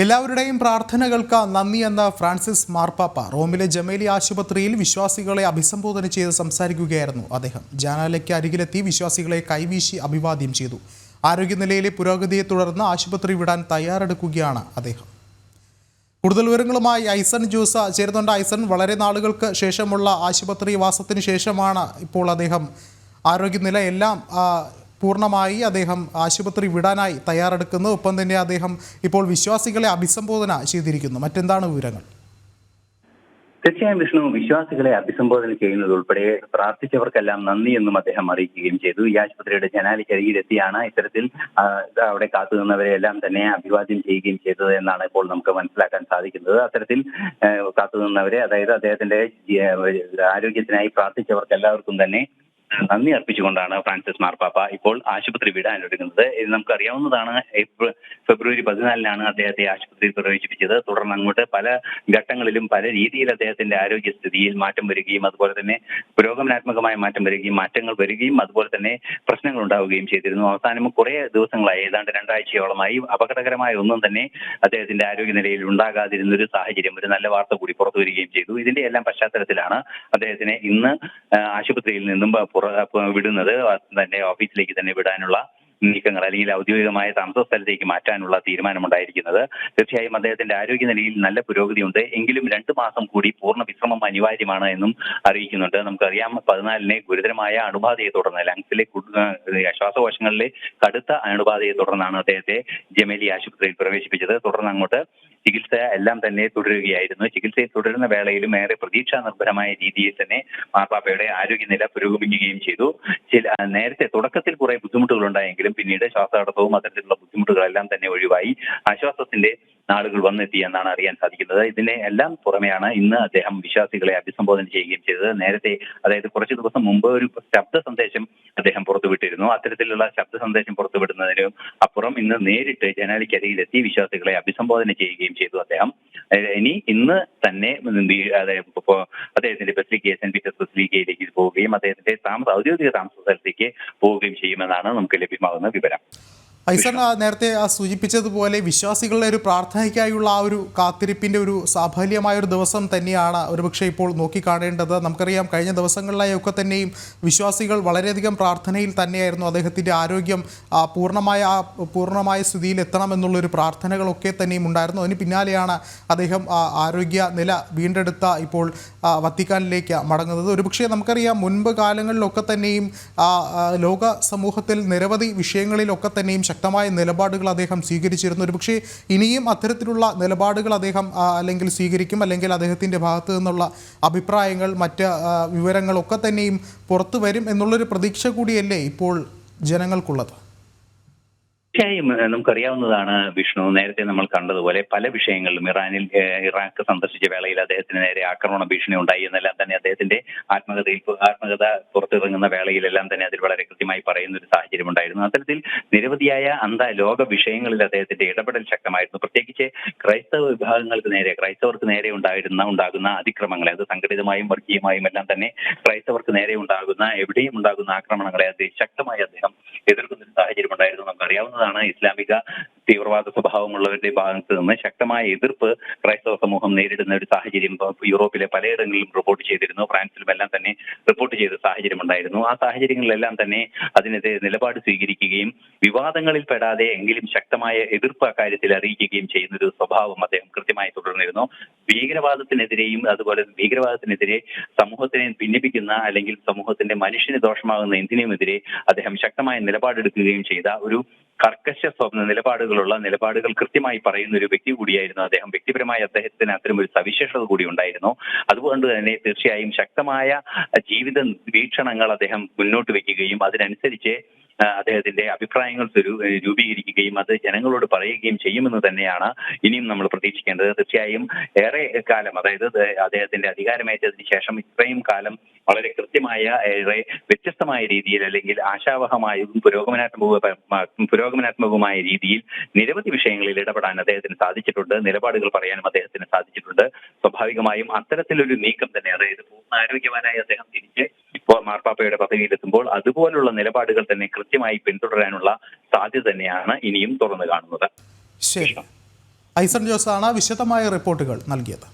എല്ലാവരുടെയും പ്രാർത്ഥനകൾക്ക് നന്ദി എന്ന ഫ്രാൻസിസ് മാർപ്പാപ്പ റോമിലെ ജമേലി ആശുപത്രിയിൽ വിശ്വാസികളെ അഭിസംബോധന ചെയ്ത് സംസാരിക്കുകയായിരുന്നു അദ്ദേഹം. ജാനാലയ്ക്ക് അരികിലെത്തി വിശ്വാസികളെ കൈവീശി അഭിവാദ്യം ചെയ്തു. ആരോഗ്യനിലയിലെ പുരോഗതിയെ തുടർന്ന് ആശുപത്രി വിടാൻ തയ്യാറെടുക്കുകയാണ് അദ്ദേഹം. കൂടുതൽ വിവരങ്ങളുമായി ഐസൺ ജൂസ. ചേരുന്നുണ്ട് ഐസൺ വളരെ നാളുകൾക്ക് ശേഷമുള്ള ആശുപത്രി വാസത്തിന് ശേഷമാണ് ഇപ്പോൾ അദ്ദേഹം ആരോഗ്യനില എല്ലാം പൂർണമായി അദ്ദേഹം ആശുപത്രി വിടാനായി തയ്യാറെടുക്കുന്നു. ഒപ്പം തന്നെ അദ്ദേഹം ഇപ്പോൾ വിശ്വാസികളെ അഭിസംബോധന ചെയ്തിരിക്കുന്നു. മറ്റെന്താണ് വിവരങ്ങൾ? തീർച്ചയായും വിഷ്ണു വിശ്വാസികളെ അഭിസംബോധന ചെയ്യുന്നത് ഉൾപ്പെടെ പ്രാർത്ഥിച്ചവർക്കെല്ലാം നന്ദി എന്നും അദ്ദേഹം അറിയിക്കുകയും ചെയ്തു. ഈ ആശുപത്രിയുടെ ജനാലിക്കരികിലെത്തിയാണ് ഇത്തരത്തിൽ അവിടെ കാത്തു നിന്നവരെ എല്ലാം തന്നെ അഭിവാദ്യം ചെയ്യുകയും ചെയ്തത് എന്നാണ് ഇപ്പോൾ നമുക്ക് മനസ്സിലാക്കാൻ സാധിക്കുന്നത്. അത്തരത്തിൽ ആ, കാത്തു നിന്നവരെ അതായത് അദ്ദേഹത്തിന്റെ ആരോഗ്യത്തിനായി പ്രാർത്ഥിച്ചവർക്ക് എല്ലാവർക്കും തന്നെ നന്ദി അർപ്പിച്ചുകൊണ്ടാണ് ഫ്രാൻസിസ് മാർപ്പാപ്പ ഇപ്പോൾ ആശുപത്രി വിടാനൊരുങ്ങുന്നത് ഇത് നമുക്കറിയാവുന്നതാണ്. ഏപ്രിൽ ഫെബ്രുവരി പതിനാലിനാണ് അദ്ദേഹത്തെ ആശുപത്രിയിൽ പ്രവേശിപ്പിച്ചത്. തുടർന്ന് അങ്ങോട്ട് പല ഘട്ടങ്ങളിലും പല രീതിയിൽ അദ്ദേഹത്തിന്റെ ആരോഗ്യസ്ഥിതിയിൽ മാറ്റം വരികയും അതുപോലെ തന്നെ പുരോഗമനാത്മകമായ മാറ്റം വരികയും മാറ്റങ്ങൾ വരികയും അതുപോലെ തന്നെ പ്രശ്നങ്ങൾ ഉണ്ടാവുകയും ചെയ്തിരുന്നു. അവസാനം കുറെ ദിവസങ്ങളായി ഏതാണ്ട് രണ്ടാഴ്ചയോളമായി അപകടകരമായ ഒന്നും തന്നെ അദ്ദേഹത്തിന്റെ ആരോഗ്യനിലയിൽ ഉണ്ടാകാതിരുന്ന ഒരു സാഹചര്യം ഒരു നല്ല വാർത്ത കൂടി പുറത്തു വരികയും ചെയ്തു. ഇതിന്റെ എല്ലാം പശ്ചാത്തലത്തിലാണ് അദ്ദേഹത്തിനെ ഇന്ന് ആശുപത്രിയിൽ നിന്നും വിടുന്നത് തന്നെ ഓഫീസിലേക്ക് തന്നെ വിടാനുള്ള നീക്കങ്ങൾ അല്ലെങ്കിൽ ഔദ്യോഗികമായ താമസ സ്ഥലത്തേക്ക് മാറ്റാനുള്ള തീരുമാനമുണ്ടായിരിക്കുന്നത്. തീർച്ചയായും അദ്ദേഹത്തിന്റെ ആരോഗ്യ നിലയിൽ നല്ല പുരോഗതിയുണ്ട്. എങ്കിലും രണ്ടു മാസം കൂടി പൂർണ വിശ്രമം അനിവാര്യമാണ് എന്നും അറിയിക്കുന്നുണ്ട്. നമുക്കറിയാം പതിനാലിനെ ഗുരുതരമായ അണുബാധയെ തുടർന്ന് ലങ്സിലെ ശ്വാസകോശങ്ങളിലെ കടുത്ത അണുബാധയെ തുടർന്നാണ് അദ്ദേഹത്തെ ജമേലി ആശുപത്രിയിൽ പ്രവേശിപ്പിച്ചത്. തുടർന്ന് അങ്ങോട്ട് ചികിത്സ എല്ലാം തന്നെ തുടരുകയായിരുന്നു. ചികിത്സയിൽ തുടരുന്ന വേളയിലും ഏറെ പ്രതീക്ഷാ നിർഭരമായ രീതിയിൽ തന്നെ മാർപ്പാപ്പയുടെ ആരോഗ്യനില പുരോഗമിക്കുകയും ചെയ്തു. ചില നേരത്തെ തുടക്കത്തിൽ കുറെ ബുദ്ധിമുട്ടുകൾ ഉണ്ടായെങ്കിലും പിന്നീട് ശ്വാസതടസ്സവും അത്തരത്തിലുള്ള ബുദ്ധിമുട്ടുകളെല്ലാം തന്നെ ഒഴിവായി. ആശ്വാസത്തിന്റെ നാളുകൾ വന്നെത്തി എന്നാണ് അറിയാൻ സാധിക്കുന്നത്. ഇതിനെ എല്ലാം പുറമെയാണ് ഇന്ന് അദ്ദേഹം വിശ്വാസികളെ അഭിസംബോധന ചെയ്യുകയും ചെയ്തത്. നേരത്തെ അതായത് കുറച്ച് ദിവസം മുമ്പ് ഒരു ശബ്ദ സന്ദേശം അദ്ദേഹം പുറത്തുവിട്ടിരുന്നു. അത്തരത്തിലുള്ള ശബ്ദ സന്ദേശം പുറത്തുവിടുന്നതിന് അപ്പുറം ഇന്ന് നേരിട്ട് ജനാലിക്കരികിലെത്തി വിശ്വാസികളെ അഭിസംബോധന ചെയ്യുകയും ചെയ്തു അദ്ദേഹം. ഇനി ഇന്ന് തന്നെ അദ്ദേഹത്തിന്റെ ബസ്ലിക്ക സെന്റ് പീറ്റേഴ്സ് ബസ്ലിക്കയിലേക്ക് പോവുകയും അദ്ദേഹത്തിന്റെ താമസ ഔദ്യോഗിക താമസ സ്ഥലത്തേക്ക് പോവുകയും ചെയ്യുമെന്നാണ് നമുക്ക് ലഭ്യമാകുന്ന വിവരം. ഐസൺ ആ, നേരത്തെ സൂചിപ്പിച്ചതുപോലെ വിശ്വാസികളുടെ ഒരു പ്രാർത്ഥനയ്ക്കായുള്ള ആ ഒരു കാത്തിരിപ്പിന്റെ ഒരു സാഫല്യമായ ഒരു ദിവസം തന്നെയാണ് ഒരുപക്ഷെ ഇപ്പോൾ നോക്കിക്കാണേണ്ടത്. നമുക്കറിയാം കഴിഞ്ഞ ദിവസങ്ങളിലായി ഒക്കെ തന്നെയും വിശ്വാസികൾ വളരെയധികം പ്രാർത്ഥനയിൽ തന്നെയായിരുന്നു അദ്ദേഹത്തിന്റെ ആരോഗ്യം പൂർണമായ പൂർണമായ സ്ഥിതിയിൽ എത്തണമെന്നുള്ളൊരു പ്രാർത്ഥനകളൊക്കെ തന്നെയും ഉണ്ടായിരുന്നു. അതിന് പിന്നാലെയാണ് അദ്ദേഹം ആരോഗ്യ നില വീണ്ടെടുത്ത ഇപ്പോൾ വത്തിക്കാനിലേക്ക് മടങ്ങുന്നത്. ഒരുപക്ഷെ നമുക്കറിയാം മുൻപ് കാലങ്ങളിലൊക്കെ തന്നെയും ലോക സമൂഹത്തിൽ നിരവധി വിഷയങ്ങളിലൊക്കെ തന്നെയും ശക്തമായ നിലപാടുകൾ അദ്ദേഹം സ്വീകരിച്ചിരുന്നു. ഒരുപക്ഷേ ഇനിയും അത്തരത്തിലുള്ള നിലപാടുകൾ അദ്ദേഹം അല്ലെങ്കിൽ സ്വീകരിക്കും അല്ലെങ്കിൽ അദ്ദേഹത്തിന്റെ ഭാഗത്ത് നിന്നുള്ള അഭിപ്രായങ്ങൾ മറ്റ് വിവരങ്ങളൊക്കെ തന്നെയും പുറത്തു വരും എന്നുള്ളൊരു പ്രതീക്ഷ കൂടിയല്ലേ ഇപ്പോൾ ജനങ്ങൾക്കുള്ളത്? തീർച്ചയായും നമുക്കറിയാവുന്നതാണ് വിഷ്ണു. നേരത്തെ നമ്മൾ കണ്ടതുപോലെ പല വിഷയങ്ങളിലും ഇറാനിൽ ഇറാഖ് സന്ദർശിച്ച വേളയിൽ അദ്ദേഹത്തിന് നേരെ ആക്രമണ ഭീഷണി ഉണ്ടായി എന്നെല്ലാം തന്നെ അദ്ദേഹത്തിന്റെ ആത്മകഥയിൽ ആത്മകഥ പുറത്തിറങ്ങുന്ന വേളയിലെല്ലാം തന്നെ അതിൽ വളരെ കൃത്യമായി പറയുന്ന ഒരു സാഹചര്യം ഉണ്ടായിരുന്നു. അത്തരത്തിൽ നിരവധിയായ അന്ത ലോക വിഷയങ്ങളിൽ അദ്ദേഹത്തിന്റെ ഇടപെടൽ ശക്തമായിരുന്നു. പ്രത്യേകിച്ച് ക്രൈസ്തവ വിഭാഗങ്ങൾക്ക് നേരെ ക്രൈസ്തവർക്ക് നേരെ ഉണ്ടായിരുന്ന ഉണ്ടാകുന്ന അതിക്രമങ്ങളെ അത് സംഘടിതമായും വർഗീയമായും എല്ലാം തന്നെ ക്രൈസ്തവർക്ക് നേരെ ഉണ്ടാകുന്ന എവിടെയും ഉണ്ടാകുന്ന ആക്രമണങ്ങളെ അത് ശക്തമായി അദ്ദേഹം എതിർക്കുന്ന ഒരു സാഹചര്യം ഉണ്ടായിരുന്നു നമുക്കറിയാവുന്നതാണ് ഇസ്ലാമിക തീവ്രവാദ സ്വഭാവമുള്ളവരുടെ ഭാഗത്ത് നിന്ന് ശക്തമായ എതിർപ്പ് ക്രൈസ്തവ സമൂഹം നേരിടുന്ന ഒരു സാഹചര്യം യൂറോപ്പിലെ പലയിടങ്ങളിലും റിപ്പോർട്ട് ചെയ്തിരുന്നു. ഫ്രാൻസിലും എല്ലാം തന്നെ റിപ്പോർട്ട് ചെയ്ത സാഹചര്യം ഉണ്ടായിരുന്നു. ആ സാഹചര്യങ്ങളിലെല്ലാം തന്നെ അതിനെതിരെ നിലപാട് സ്വീകരിക്കുകയും വിവാദങ്ങളിൽ പെടാതെ എങ്കിലും ശക്തമായ എതിർപ്പ് അക്കാര്യത്തിൽ അറിയിക്കുകയും ചെയ്യുന്ന ഒരു സ്വഭാവം അദ്ദേഹം കൃത്യമായി തുടർന്നിരുന്നു. ഭീകരവാദത്തിനെതിരെയും അതുപോലെ ഭീകരവാദത്തിനെതിരെ സമൂഹത്തിനെ ഭിന്നിപ്പിക്കുന്ന അല്ലെങ്കിൽ സമൂഹത്തിന്റെ മനുഷ്യന് ദോഷമാകുന്ന എന്തിനുമെതിരെ അദ്ദേഹം ശക്തമായ നിലപാടെടുക്കുകയും ചെയ്ത ഒരു കർക്കശ സ്വപ്ന നിലപാടുകളുള്ള നിലപാടുകൾ കൃത്യമായി പറയുന്ന ഒരു വ്യക്തി കൂടിയായിരുന്നു അദ്ദേഹം. വ്യക്തിപരമായി അദ്ദേഹത്തിന് അത്തരം ഒരു സവിശേഷത കൂടി ഉണ്ടായിരുന്നു. അതുകൊണ്ട് തന്നെ തീർച്ചയായും ശക്തമായ ജീവിത വീക്ഷണങ്ങൾ അദ്ദേഹം മുന്നോട്ട് വെക്കുകയും അതിനനുസരിച്ച് അദ്ദേഹത്തിന്റെ അഭിപ്രായങ്ങൾ രൂപീകരിക്കുകയും അത് ജനങ്ങളോട് പറയുകയും ചെയ്യുമെന്ന് തന്നെയാണ് ഇനിയും നമ്മൾ പ്രതീക്ഷിക്കേണ്ടത്. തീർച്ചയായും ഏറെ കാലം അതായത് അദ്ദേഹത്തിന്റെ അധികാരമേറ്റതിന് ശേഷം ഇത്രയും കാലം വളരെ കൃത്യമായ ഏറെ വ്യത്യസ്തമായ രീതിയിൽ അല്ലെങ്കിൽ ആശാവഹമായതും പുരോഗമനാത്മക പുരോഗമനാത്മകവുമായ രീതിയിൽ നിരവധി വിഷയങ്ങളിൽ ഇടപെടാൻ അദ്ദേഹത്തിന് സാധിച്ചിട്ടുണ്ട്. നിലപാടുകൾ പറയാനും അദ്ദേഹത്തിന് സാധിച്ചിട്ടുണ്ട്. സ്വാഭാവികമായും അത്തരത്തിലൊരു നീക്കം തന്നെ അതായത് പൂർണ ആരോഗ്യവാനായി അദ്ദേഹം തിരിച്ച് മാർപ്പാപ്പയുടെ പദവിയിലെത്തുമ്പോൾ അതുപോലുള്ള നിലപാടുകൾ തന്നെ കൃത്യമായി പിന്തുടരാനുള്ള സാധ്യത തന്നെയാണ് ഇനിയും തുറന്നു കാണുന്നത്. ശരി. ഐസൺ ജോസാണ് വിശദമായ റിപ്പോർട്ടുകൾ നൽകിയത്.